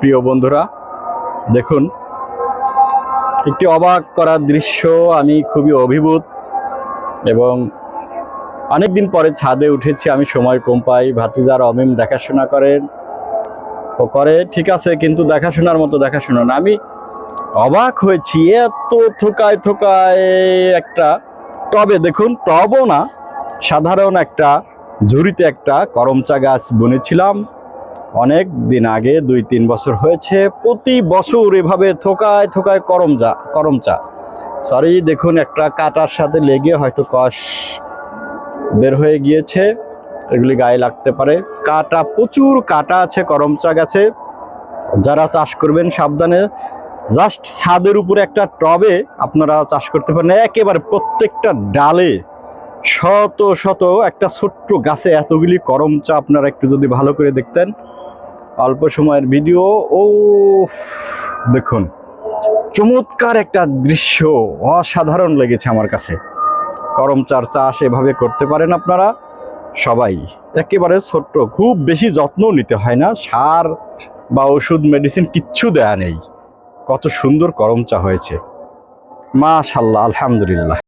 প্রিয় বন্ধুরা, দেখুন, একটি অবাক করার দৃশ্য, আমি খুবই অভিভূত এবং অনেক দিন পরে ছাদে উঠেছি, আমি সময় কম পাই। ভাতিজার অমিম দেখাশোনা করেন। ও করে, ঠিক আছে, কিন্তু দেখাশোনার মতো দেখাশোনা না। আমি অবাক হয়েছি, এত থোকায় থোকায় একটা টবে। দেখুন, টবও না, সাধারণ একটা ঝুড়িতে একটা করমচা গাছ বুনেছিলাম। অনেক দিন আগে দুই তিন বছর হয়েছে, প্রতি বছর এভাবে থোকায় থোকায় করম করমচা করমচা সরি দেখুন একটা কাটার সাথে লেগে হয়তো কষ বের হয়ে গিয়েছে, এগুলি গায়ে লাগতে পারে। কাটা, প্রচুর কাটা আছে করমচা গাছে। যারা চাষ করবেন সাবধানে, জাস্ট ছাদের উপরে একটা টবে আপনারা চাষ করতে পারেন। একেবারে প্রত্যেকটা ডালে শত শত একটা ছোট্ট গাছে এতগুলি করমচা আপনারা একটু যদি ভালো করে দেখতেন। অল্প সময়ের ভিডিও। ও দেখুন, চমৎকার একটা দৃশ্য, অসাধারণ লেগেছে আমার কাছে। করমচার চাষ এভাবে করতে পারেন আপনারা। সবাই, একেবারে ছোট্ট, খুব বেশি যত্ন নিতে হয় না। সার বা ওষুধ মেডিসিন কিচ্ছু দেয়া নেই। কত সুন্দর করমচা হয়েছে। মাশাল্লাহ আলহামদুলিল্লাহ।